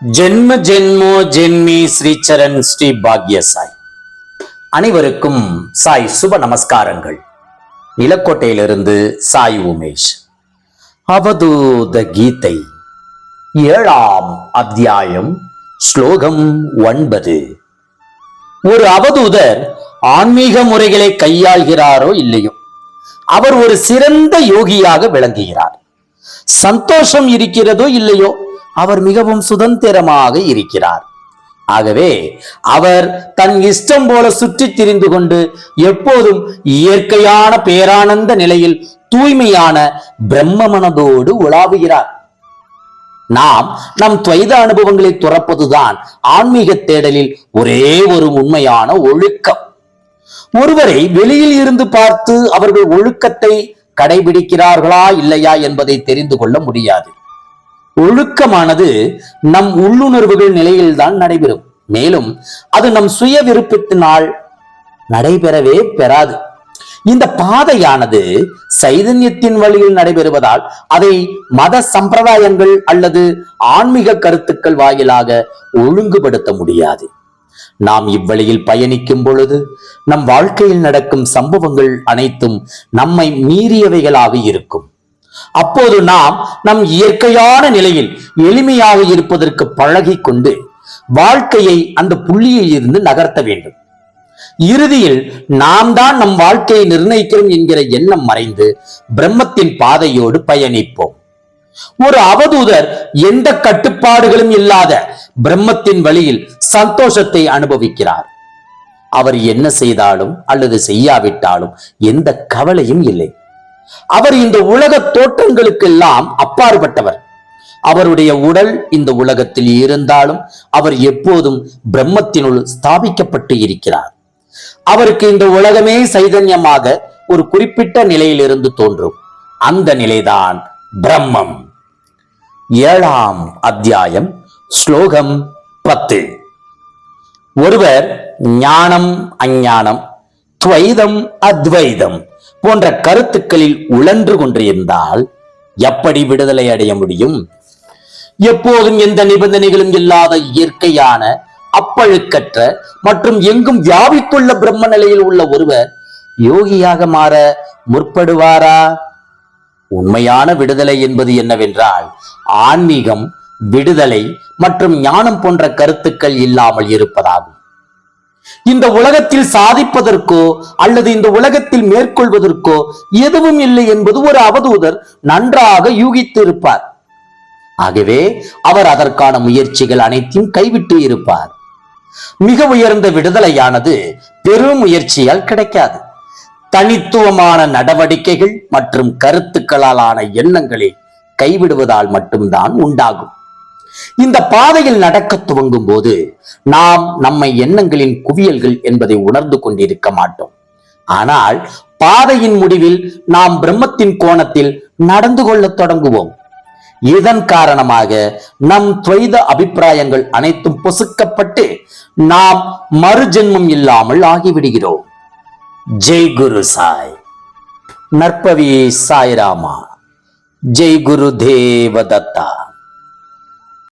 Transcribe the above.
ஜென்ம ஜென்மோ ஜென்மி ஸ்ரீச்சரன் ஸ்ரீ பாக்ய சாய். அனைவருக்கும் சாய் சுப நமஸ்காரங்கள். நிலக்கோட்டையிலிருந்து சாய் உமேஷ். அவதூத கீதை. ஏழாம் அத்தியாயம் ஸ்லோகம் ஒன்பது. ஒரு அவதூதர் ஆன்மீக முறைகளை கையாள்கிறாரோ இல்லையோ அவர் ஒரு சிறந்த யோகியாக விளங்குகிறார். சந்தோஷம் இருக்கிறதோ இல்லையோ அவர் மிகவும் சுதந்திரமாக இருக்கிறார். ஆகவே அவர் தன் இஷ்டம் போல சுற்றித் திரிந்து கொண்டு எப்போதும் இயற்கையான பேரானந்த நிலையில் தூய்மையான பிரம்ம மனதோடு உலாவுகிறார். நாம் நம் துவைத அனுபவங்களை துறப்பதுதான் ஆன்மீக தேடலில் ஒரே ஒரு உண்மையான ஒழுக்கம். ஒருவரை வெளியில் இருந்து பார்த்து அவர்கள் ஒழுக்கத்தை கடைபிடிக்கிறார்களா இல்லையா என்பதை தெரிந்து கொள்ள முடியாது. ஒழுக்கமானது நம் உள்ளுணர்வுகள் நிலையில்தான் நடைபெறும். மேலும் அது நம் சுய விருப்பத்தினால் நடைபெறவே பெறாது. இந்த பாதையானது சைதன்யத்தின் வழியில் நடைபெறுவதால் அதை மத சம்பிரதாயங்கள் அல்லது ஆன்மீக கருத்துக்கள் வாயிலாக ஒழுங்குபடுத்த முடியாது. நாம் இவ்வழியில் பயணிக்கும் பொழுது நம் வாழ்க்கையில் நடக்கும் சம்பவங்கள் அனைத்தும் நம்மை மீறியவைகளாக இருக்கும். அப்போது நாம் நம் இயற்கையான நிலையில் எளிமையாக இருப்பதற்கு பழகி கொண்டு வாழ்க்கையை அந்த புள்ளியில் இருந்து நகர்த்த வேண்டும். இறுதியில் நாம் தான் நம் வாழ்க்கையை நிர்ணயிக்கிறோம் என்கிற எண்ணம் மறைந்து பிரம்மத்தின் பாதையோடு பயணிப்போம். ஒரு அவதூதர் எந்த கட்டுப்பாடுகளும் இல்லாத பிரம்மத்தின் வழியில் சந்தோஷத்தை அனுபவிக்கிறார். அவர் என்ன செய்தாலும் அல்லது செய்யாவிட்டாலும் எந்த கவலையும் இல்லை. அவர் இந்த உலக தோற்றங்களுக்கெல்லாம் அப்பாற்பட்டவர். அவருடைய உடல் இந்த உலகத்தில் இருந்தாலும் அவர் எப்போதும் பிரம்மத்தினுள் ஸ்தாபிக்கப்பட்டு இருக்கிறார். அவருக்கு இந்த உலகமே சைதன்யமாக ஒரு குறிப்பிட்ட நிலையிலிருந்து தோன்றும். அந்த நிலைதான் பிரம்மம். ஏழாம் அத்தியாயம் ஸ்லோகம் பத்து. ஒருவர் ஞானம் அஞ்ஞானம் துவைதம் அத்வைதம் போன்ற கருத்துக்களில் உழன்று கொண்டிருந்தால் எப்படி விடுதலை அடைய முடியும்? எப்போதும் எந்த நிபந்தனைகளும் இல்லாத இயற்கையான அப்பழுக்கற்ற மற்றும் எங்கும் வியாபித்துள்ள பிரம்ம நிலையில் உள்ள ஒருவர் யோகியாக மாற முற்படுவாரா? உண்மையான விடுதலை என்பது என்னவென்றால் ஆன்மீகம் விடுதலை மற்றும் ஞானம் போன்ற கருத்துக்கள் இல்லாமல் இருப்பதாகும். இந்த உலகத்தில் சாதிப்பதற்கோ அல்லது இந்த உலகத்தில் மேற்கொள்வதற்கோ எதுவும் இல்லை என்பது ஒரு அவதூதர் நன்றாக யூகித்து இருப்பார் ஆகவே அவர் அதற்கான முயற்சிகள் அனைத்தையும் கைவிட்டு இருப்பார். மிக உயர்ந்த விடுதலையானது பெரும் முயற்சியால் கிடைக்காது. தனித்துவமான நடவடிக்கைகள் மற்றும் கருத்துக்களாலான எண்ணங்களை கைவிடுவதால் மட்டும்தான் உண்டாகும். இந்த பாதையில் நடக்க துவங்கும் போது நாம் நம்மை எண்ணங்களின் குவியல்கள் என்பதை உணர்ந்து கொண்டிருக்க மாட்டோம். ஆனால் பாதையின் முடிவில் நாம் பிரம்மத்தின் கோணத்தில் நடந்து கொள்ள தொடங்குவோம். இதன் காரணமாக நம் துவைத அபிப்பிராயங்கள் அனைத்தும் பொசுக்கப்பட்டு நாம் மறுஜென்மம் இல்லாமல் ஆகிவிடுகிறோம். ஜெய் குரு சாய். நற்பவி சாய்ராமா. ஜெய் குரு தேவதத்தா.